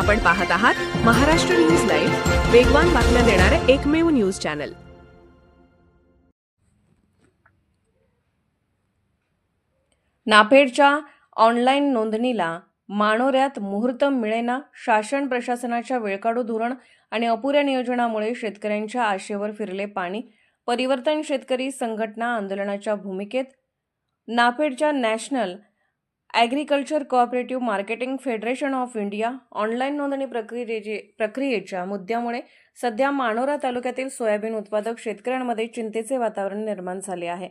आपण पाहत आहात महाराष्ट्र न्यूज लाईव्ह वेगवान बातम्या देणारे एकमेव न्यूज चॅनल. नाफेडच्या ऑनलाईन नोंदणीला मानोऱ्यात मुहूर्त मिळेना शासन प्रशासनाच्या वेळकाडू धोरण आणि अपुऱ्या नियोजनामुळे शेतकऱ्यांच्या आशेवर फिरले पाणी. परिवर्तन शेतकरी संघटना आंदोलनाच्या भूमिकेत नाफेडच्या national agriculture cooperative marketing federation of India online नोंदणी प्रक्रियेचे प्रक्रियेच्या मुद्द्यामुळे सध्या मानोरा तालुक्यातील सोयाबीन उत्पादक शेतकऱ्यांमध्ये चिंतेचे वातावरण निर्माण झाले आहे.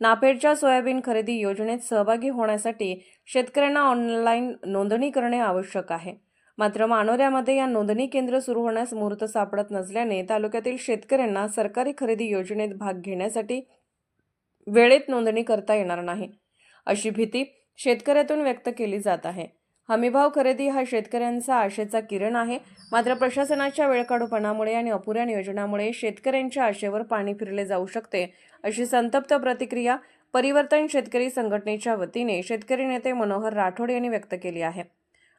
नाफेडच्या सोयाबीन खरेदी योजनेत सहभागी होण्यासाठी शेतकऱ्यांना ऑनलाईन नोंदणी करणे आवश्यक आहे. मात्र मानोऱ्यामध्ये या नोंदणी केंद्र सुरू होण्यास मुहूर्त सापडत नसल्याने तालुक्यातील शेतकऱ्यांना सरकारी खरेदी योजनेत भाग घेण्यासाठी वेळेत नोंदणी करता येणार नाही. अशी भीती शेतकऱ्यातून व्यक्त केली जात आहे. हमीभाव खरेदी हा शेतकऱ्यांचा आशेचा किरण आहे. मात्र प्रशासनाच्या वेळकाढूपणामुळे आणि अपुऱ्या नियोजनामुळे शेतकऱ्यांच्या आशेवर पाणी फिरले जाऊ शकते अशी संतप्त प्रतिक्रिया परिवर्तन शेतकरी संघटनेच्या वतीने शेतकरी नेते मनोहर राठोड यांनी व्यक्त केली आहे.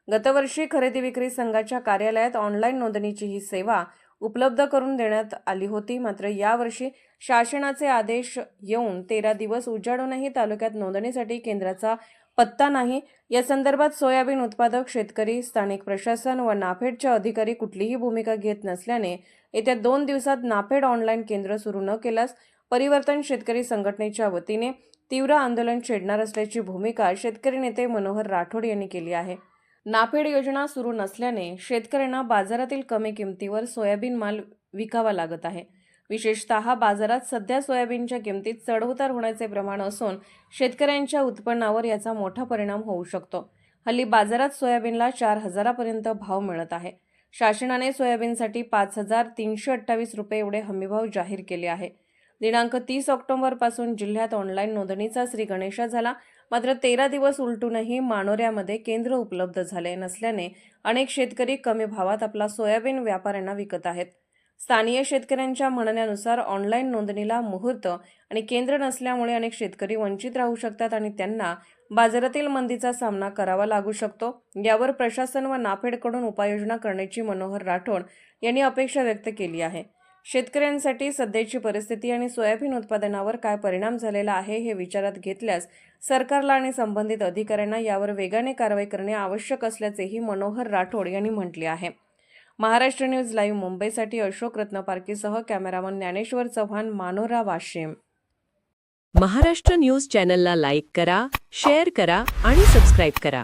गतवर्षी खरेदी विक्री संघाच्या कार्यालयात ऑनलाईन नोंदणीची ही सेवा उपलब्ध करून देण्यात आली होती. मात्र यावर्षी शासनाचे आदेश येऊन तेरा दिवस उजाडूनही तालुक्यात नोंदणीसाठी केंद्राचा पत्ता नाही. या संदर्भात सोयाबीन उत्पादक शेतकरी स्थानिक प्रशासन व नाफेडच्या अधिकारी कुठलीही भूमिका घेत नसल्याने येत्या दोन दिवसात नाफेड ऑनलाईन केंद्र सुरू न केल्यास परिवर्तन शेतकरी संघटनेच्या वतीने तीव्र आंदोलन छेडणार असल्याची भूमिका शेतकरी नेते मनोहर राठोड यांनी केली आहे. नाफेड योजना सुरू नसल्याने शेतकऱ्यांना बाजारातील कमी किमतीवर सोयाबीन माल विकावा लागत आहे. विशेषतः बाजारात सध्या सोयाबीनच्या किमतीत चढउतार होण्याचे प्रमाण असून शेतकऱ्यांच्या उत्पन्नावर याचा मोठा परिणाम होऊ शकतो. हल्ली बाजारात सोयाबीनला चार हजारापर्यंत भाव मिळत आहे. शासनाने सोयाबीनसाठी पाच हजार तीनशे अठ्ठावीस रुपये एवढे हमीभाव जाहीर केले आहे. दिनांक तीस ऑक्टोबरपासून जिल्ह्यात ऑनलाईन नोंदणीचा श्री गणेशा झाला. मात्र तेरा दिवस उलटूनही मानोऱ्यामध्ये केंद्र उपलब्ध झाले नसल्याने अनेक शेतकरी कमी भावात आपला सोयाबीन व्यापाऱ्यांना विकत आहेत. स्थानीय शेतकऱ्यांच्या म्हणण्यानुसार ऑनलाईन नोंदणीला मुहूर्त आणि केंद्र नसल्यामुळे अनेक शेतकरी वंचित राहू शकतात आणि त्यांना बाजारातील मंदीचा सामना करावा लागू शकतो. यावर प्रशासन व नाफेडकडून उपाययोजना करण्याची मनोहर राठोड यांनी अपेक्षा व्यक्त केली आहे. शेतकऱ्यांसाठी सध्याची परिस्थिती आणि सोयाबीन उत्पादनावर काय परिणाम झालेला आहे हे विचारात घेतल्यास सरकारला आणि संबंधित अधिकाऱ्यांना यावर वेगाने कारवाई करणे आवश्यक असल्याचेही मनोहर राठोड यांनी म्हटले आहे. महाराष्ट्र न्यूज लाईव्ह मुंबईसाठी अशोक रत्नपारकीसह कॅमेरामन ज्ञानेश्वर चव्हाण मानोरा वाशिम. महाराष्ट्र न्यूज चॅनलला लाईक करा शेअर करा आणि सबस्क्राईब करा.